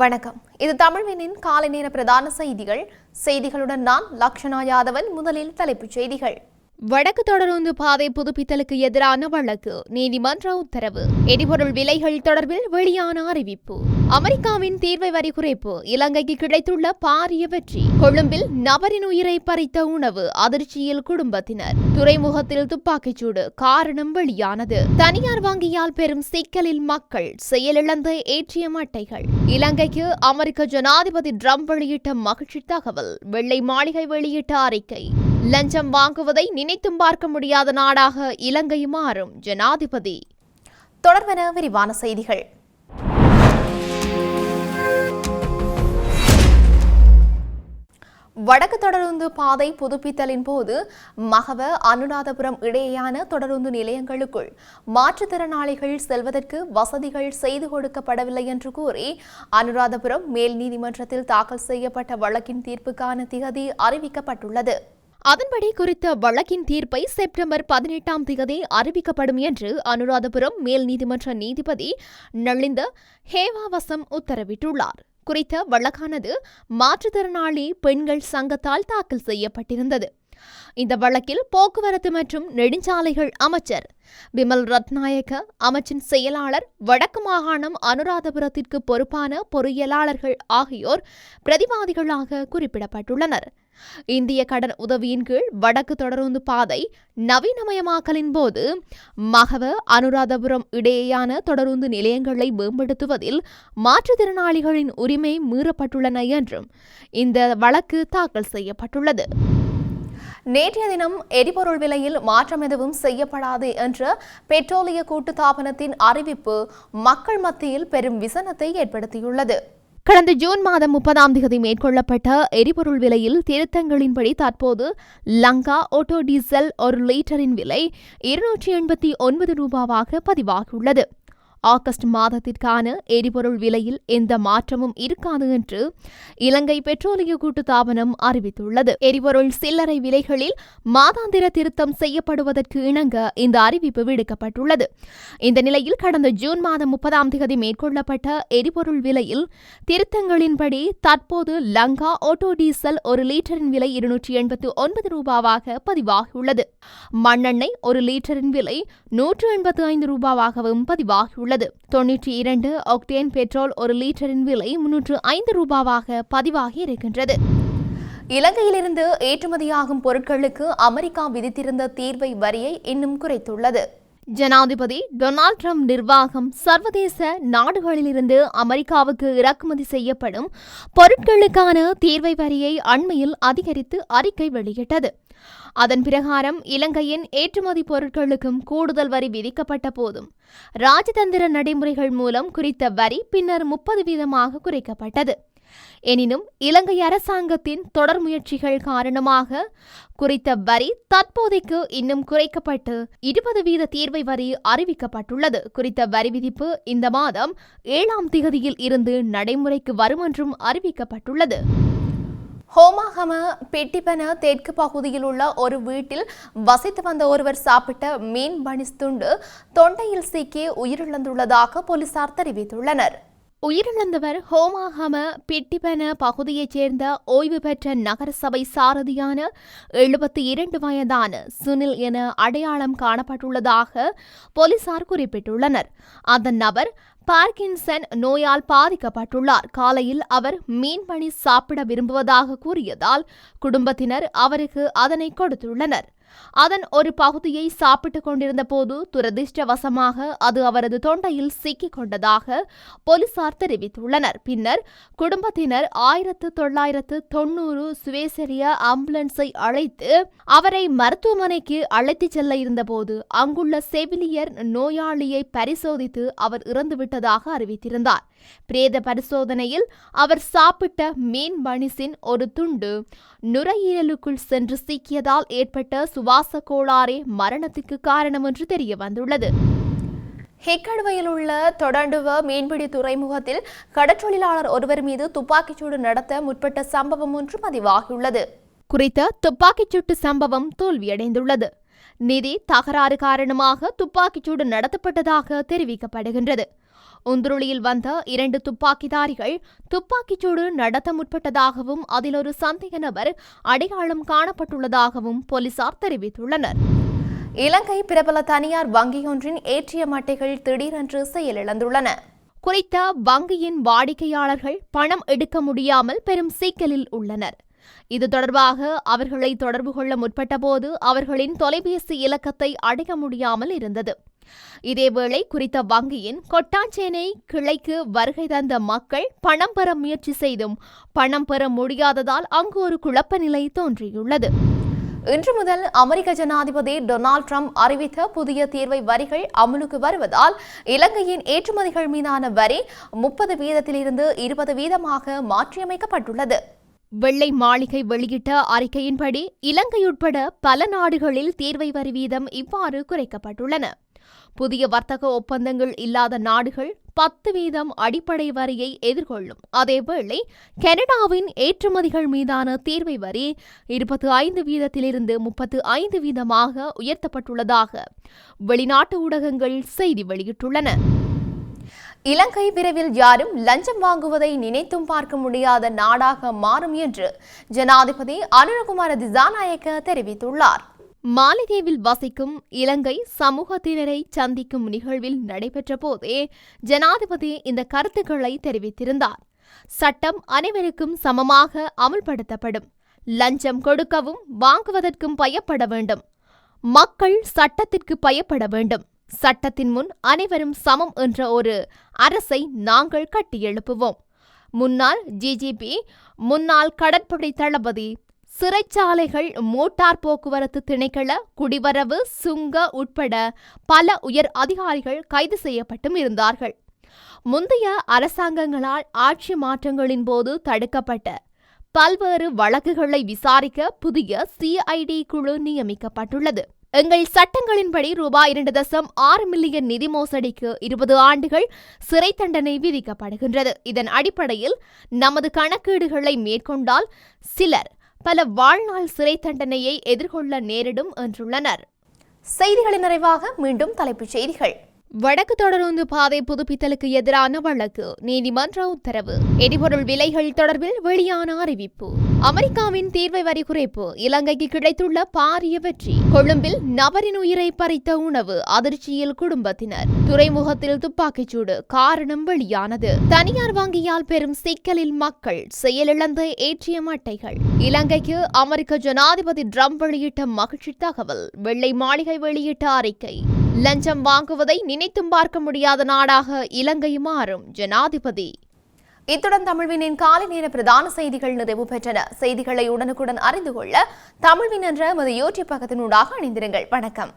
வணக்கம். இது தமிழ்வினின் காலை நேர பிரதான செய்திகள். செய்திகளுடன் நான் லக்ஷனா யாதவன் முதலில் தலைப்புச் செய்திகள். வடக்கு தொடருந்து பாதை புதுப்பித்தலுக்கு எதிரான வழக்கு நீதிமன்ற உத்தரவு. எரிபொருள் விலைகள் தொடர்பில் வெளியான அறிவிப்பு. அமெரிக்காவின் தீர்வை வரி குறைப்பு இலங்கைக்கு கிடைத்துள்ள பாரிய வெற்றி. கொழும்பில் நபரின் உயிரை பறித்த உணவு அதிர்ச்சியில் குடும்பத்தினர். துறைமுகத்தில் துப்பாக்கிச்சூடு காரணம் வெளியானது. தனியார் வங்கியால் பெரும் சிக்கலில் மக்கள் செயலிழந்த ஏற்றிய அட்டைகள். இலங்கைக்கு அமெரிக்க ஜனாதிபதி ட்ரம்ப் வெளியிட்ட மகிழ்ச்சி தகவல் வெள்ளை மாளிகை வெளியிட்ட அறிக்கை. லஞ்சம் வாங்குவதை நினைத்தும் பார்க்க முடியாத நாடாக இலங்கை மாறும். ஜனாதிபதி. தொடர்பென விரிவான செய்திகள். வடக்கு தொடருந்து பாதை புதுப்பித்தலின் போது மகவ அனுராதபுரம் இடையேயான தொடருந்து நிலையங்களுக்குள் மாற்றுத்திறனாளிகள் செல்வதற்கு வசதிகள் செய்து கொடுக்கப்படவில்லை என்று கூறி அனுராதபுரம் மேல் நீதிமன்றத்தில் தாக்கல் செய்யப்பட்ட வழக்கின் தீர்ப்புக்கான திகதி அறிவிக்கப்பட்டுள்ளது. அதன்படி குறித்த வழக்கின் தீர்ப்பை செப்டம்பர் பதினெட்டாம் தேதி அறிவிக்கப்படும் என்று அனுராதபுரம் மேல் நீதிமன்ற நீதிபதி நளிந்த ஹேவாவசம் உத்தரவிட்டுள்ளார். குறித்த வழக்கானது மாற்றுத்திறனாளி பெண்கள் சங்கத்தால் தாக்கல் செய்யப்பட்டிருந்தது. இந்த வழக்கில் போக்குவரத்து மற்றும் நெடுஞ்சாலைகள் அமைச்சர் பிமல் ரத்நாயக்க அமைச்சின் செயலாளர் வடக்கு மாகாணம் அனுராதபுரத்திற்கு பொறுப்பான பொறியியலாளர்கள் ஆகியோர் பிரதிவாதிகளாக குறிப்பிடப்பட்டுள்ளனர். இந்திய கடன் உதவியின் கீழ் வடக்கு தொடருந்து பாதை நவீனமயமாக்கலின் போது மகவ அனுராதபுரம் இடையேயான தொடருந்து நிலையங்களை மேம்படுத்துவதில் மாற்றுத்திறனாளிகளின் உரிமை மீறப்பட்டுள்ளன என்றும் இந்த வழக்கு தாக்கல் செய்யப்பட்டுள்ளது. நேற்றைய தினம் எரிபொருள் விலையில் மாற்றம் எதுவும் செய்யப்படாது என்ற பெட்ரோலிய கூட்டுத்தாபனத்தின் அறிவிப்பு மக்கள் மத்தியில் பெரும் விசனத்தை ஏற்படுத்தியுள்ளது. கடந்த ஜூன் மாதம் முப்பதாம் தேதி மேற்கொள்ளப்பட்ட எரிபொருள் விலையில் திருத்தங்களின்படி தற்போது லங்கா ஆட்டோ டீசல் ஒரு லிட்டரின் விலை இருநூற்றி எண்பத்தி ஒன்பது ரூபாவாக பதிவாகியுள்ளது. ஆகஸ்ட் மாதத்திற்கான எரிபொருள் விலையில் எந்த மாற்றமும் இருக்காது என்று இலங்கை பெட்ரோலிய கூட்டுத்தாபனம் அறிவித்துள்ளது. எரிபொருள் சில்லறை விலைகளில் மாதாந்திர திருத்தம் செய்யப்படுவதற்கு இணங்க இந்த அறிவிப்பு விடுக்கப்பட்டுள்ளது. இந்த நிலையில் கடந்த ஜூன் மாதம் முப்பதாம் தேதி மேற்கொள்ளப்பட்ட எரிபொருள் விலையில் திருத்தங்களின்படி தற்போது லங்கா ஆட்டோ டீசல் ஒரு லிட்டரின் விலை இருநூற்றி எண்பத்தி ஒன்பது ரூபாவாக பதிவாகியுள்ளது. மண்ணெண்ணெய் ஒரு லிட்டரின் விலை நூற்று எண்பத்தி ஐந்து ரூபாவாகவும் பதிவாகியுள்ளது. உள்ளது. தொன்னூற்றி இரண்டு ஆக்டேன் பெட்ரோல் ஒரு லிட்டரின் விலை முன்னூற்று ஐந்து ரூபாவாக பதிவாகி இருக்கின்றது. இலங்கையிலிருந்து ஏற்றுமதியாகும் பொருட்களுக்கு அமெரிக்கா விதித்திருந்த தீர்வை வரியை இன்னும் குறைத்துள்ளது. ஜனாதிபதி டொனால்ட் ட்ரம்ப் நிர்வாகம் சர்வதேச நாடுகளிலிருந்து அமெரிக்காவுக்கு இறக்குமதி செய்யப்படும் பொருட்களுக்கான தீர்வை வரியை அண்மையில் அதிகரித்து அறிக்கை வெளியிட்டது. அதன் பிரகாரம் இலங்கையின் ஏற்றுமதி பொருட்களுக்கும் கூடுதல் வரி விதிக்கப்பட்ட போதும் ராஜதந்திர நடைமுறைகள் மூலம் குறித்த வரி பின்னர் முப்பது வீதமாக குறைக்கப்பட்டது. எனினும் இலங்கை அரசாங்கத்தின் தொடர் முயற்சிகள் காரணமாக குறித்த வரி தற்போதைக்கு இன்னும் குறைக்கப்பட்டு இருபது வீத தீர்வை வரி அறிவிக்கப்பட்டுள்ளது. குறித்த வரி விதிப்பு இந்த மாதம் ஏழாம் திகதியில் இருந்து நடைமுறைக்கு வரும் என்றும் அறிவிக்கப்பட்டுள்ளது. ஹோமாகம பெட்டிப்பன தெற்கு பகுதியில் உள்ள ஒரு வீட்டில் வசித்து வந்த ஒருவர் சாப்பிட்ட மீன் பனி துண்டு தொண்டையில் சிக்கி உயிரிழந்துள்ளதாக போலீசார் தெரிவித்துள்ளனர். உயிரிழந்தவர் ஹோமாகம பிட்டிபன பகுதியைச் சேர்ந்த ஓய்வு பெற்ற நகரசபை சாரதியான எழுபத்தி இரண்டு வயதான சுனில் என அடையாளம் காணப்பட்டுள்ளதாக போலீசார் குறிப்பிட்டுள்ளனர். அந்த நபர் பார்க்கின்சன் நோயால் பாதிக்கப்பட்டுள்ளார். காலையில் அவர் மீன்பணி சாப்பிட விரும்புவதாக கூறியதால் குடும்பத்தினர் அவருக்கு அதனை கொடுத்துள்ளனர். அதன் ஒரு பகுதியை சாப்பிட்டுக் கொண்டிருந்த போது துரதிர்ஷ்டவசமாக அது அவரது தொண்டையில் சிக்கிக் கொண்டதாக போலீசார் தெரிவித்துள்ளனர். பின்னர் குடும்பத்தினர் ஆயிரத்து தொள்ளாயிரத்து தொன்னூறு சுவேசரிய ஆம்புலன்ஸை அழைத்து அவரை மருத்துவமனைக்கு அழைத்துச் செல்ல இருந்தபோது அங்குள்ள செவிலியர் நோயாளியை பரிசோதித்து அவர் இறந்துவிட்டதாக அறிவித்திருந்தார். பிரேத பரிசோதனையில் அவர் சாப்பிட்ட மீன் பனிசின் ஒரு துண்டு நுரையீரலுக்குள் சென்று சிக்கியதால் ஏற்பட்ட சுவாச கோளாறே மரணத்துக்கு காரணம் என்று தெரிய வந்துள்ளது ஹெக்கடுவையில் உள்ள தொடண்டுவ மீன்பிடி துறைமுகத்தில் கடற்றொழிலாளர் ஒருவர் மீது துப்பாக்கிச்சூடு நடத்த முற்பட்ட சம்பவம் ஒன்று பதிவாகியுள்ளது. குறித்த துப்பாக்கிச்சூட்டு சம்பவம் தோல்வியடைந்துள்ளது. நிதி தகராறு காரணமாக துப்பாக்கிச்சூடு நடத்தப்பட்டதாக தெரிவிக்கப்படுகின்றது. உந்துருளியில் வந்த இரண்டு துப்பாக்கிதாரிகள் துப்பாக்கிச்சூடு நடத்த முற்பட்டதாகவும் அதில் ஒரு சந்தேக நபர் அடையாளம் காணப்பட்டுள்ளதாகவும் போலீசார் தெரிவித்துள்ளனர். இலங்கை பிரபல தனியார் வங்கியொன்றின் ஏடிஎம் அட்டைகள் திடீரென்று செயலிழந்துள்ளன. குறித்த வங்கியின் வாடிக்கையாளர்கள் பணம் எடுக்க முடியாமல் பெரும் சிக்கலில் உள்ளனர். இது தொடர்பாக அவர்களை தொடர்பு கொள்ள முற்பட்டபோது அவர்களின் தொலைபேசி இலக்கத்தை அடைய முடியாமல் இருந்தது. இதேவேளை குறித்த வங்கியின் கொட்டாஞ்சேனை கிளைக்கு வருகை தந்த மக்கள் பணம் பெற முயற்சி செய்தும் பணம் பெற முடியாததால் அங்கு ஒரு குழப்ப நிலை தோன்றியுள்ளது. இன்று முதல் அமெரிக்க ஜனாதிபதி டொனால்ட் ட்ரம்ப் அறிவித்த புதிய தீர்வை வரிகள் அமலுக்கு வருவதால் இலங்கையின் ஏற்றுமதிகள் மீதான வரி முப்பது வீதத்திலிருந்து இருபது வீதமாக மாற்றியமைக்கப்பட்டுள்ளது. வெள்ளை மாளிகை வெளியிட்ட அறிக்கையின்படி இலங்கை உட்பட பல நாடுகளில் தீர்வை வரி வீதம் இவ்வாறு குறைக்கப்பட்டுள்ளன. புதிய வர்த்தக ஒப்பந்தங்கள் இல்லாத நாடுகள் பத்து வீதம் அடிப்படை வரியை எதிர்கொள்ளும். அதேவேளை கனடாவின் ஏற்றுமதிகள் மீதான தீர்வை வரி இருபத்தி ஐந்து வீதத்திலிருந்து முப்பத்து ஐந்து வீதமாக உயர்த்தப்பட்டுள்ளதாக வெளிநாட்டு ஊடகங்கள் செய்தி வெளியிட்டுள்ளன. இலங்கை விரைவில் யாரும் லஞ்சம் வாங்குவதை நினைத்தும் பார்க்க முடியாத நாடாக மாறும் என்று ஜனாதிபதி அனுரகுமார திசாநாயக்க தெரிவித்துள்ளார். மாலிதீவில் வசிக்கும் இலங்கை சமூகத்தினரை சந்திக்கும் நிகழ்வில் நடைபெற்ற போதே ஜனாதிபதி இந்த கருத்துக்களை தெரிவித்திருந்தார். சட்டம் அனைவருக்கும் சமமாக அமுல்படுத்தப்படும். லஞ்சம் கொடுக்கவும் வாங்குவதற்கும் பயப்பட வேண்டும். மக்கள் சட்டத்திற்கு பயப்பட வேண்டும். சட்டத்தின் முன் அனைவரும் சமம் என்ற ஒரு அரசை நாங்கள் கட்டியெழுப்புவோம். முன்னாள் ஜிஜிபி முன்னாள் கடற்படை தளபதி சிறைச்சாலைகள் மோட்டார் போக்குவரத்து திணைக்கள குடிவரவு சுங்க உட்பட பல உயர் அதிகாரிகள் கைது செய்யப்பட்டும் இருந்தார்கள். முந்தைய அரசாங்கங்களால் ஆட்சி மாற்றங்களின் போது தடுக்கப்பட்ட பல்வேறு வழக்குகளை விசாரிக்க புதிய சிஐடி குழு நியமிக்கப்பட்டுள்ளது. எங்கள் சட்டங்களின்படி ரூபாய் இரண்டு தசம் ஆறு மில்லியன் நிதி மோசடிக்கு இருபது ஆண்டுகள் சிறை தண்டனை விதிக்கப்படுகின்றது. இதன் அடிப்படையில் நமது கணக்கீடுகளை மேற்கொண்டால் சிலர் பல வாழ்நாள் சிறை தண்டனையை எதிர்கொள்ள நேரிடும் என்றுள்ளனர். செய்திகளின் நிறைவாக மீண்டும் தலைப்புச் செய்திகள். வடக்கு தொடருந்து பாதை புதுப்பித்தலுக்கு எதிரான வழக்கு நீதிமன்ற உத்தரவு. எரிபொருள் விலைகள் தொடர்பில் வெளியான அறிவிப்பு. அமெரிக்காவின் தீர்வை வரி குறைப்பு இலங்கைக்கு கிடைத்துள்ள பாரிய வெற்றி. கொழும்பில் நபரின் உயிரை பறித்த உணவு அதிர்ச்சியில் குடும்பத்தினர். துறைமுகத்தில் துப்பாக்கிச்சூடு காரணம் வெளியானது. தனியார் வங்கியால் பெரும் சிக்கலில் மக்கள் செயலிழந்த ஏற்றிய அட்டைகள் இலங்கைக்கு அமெரிக்க ஜனாதிபதி ட்ரம்ப் வெளியிட்ட மகிழ்ச்சி தகவல் வெள்ளை மாளிகை வெளியிட்ட அறிக்கை. லஞ்சம் வாங்குவதை நினைத்தும் பார்க்க முடியாத நாடாக இலங்கை மாறும் ஜனாதிபதி. இத்துடன் தமிழ்வினின் காலை நேர பிரதான செய்திகள் நிறைவு பெற்றன. செய்திகளை உடனுக்குடன் அறிந்து கொள்ள தமிழ்வின் என்ற எமது யூடியூப் பக்கத்தினூடாக அணிந்திருங்கள் வணக்கம்.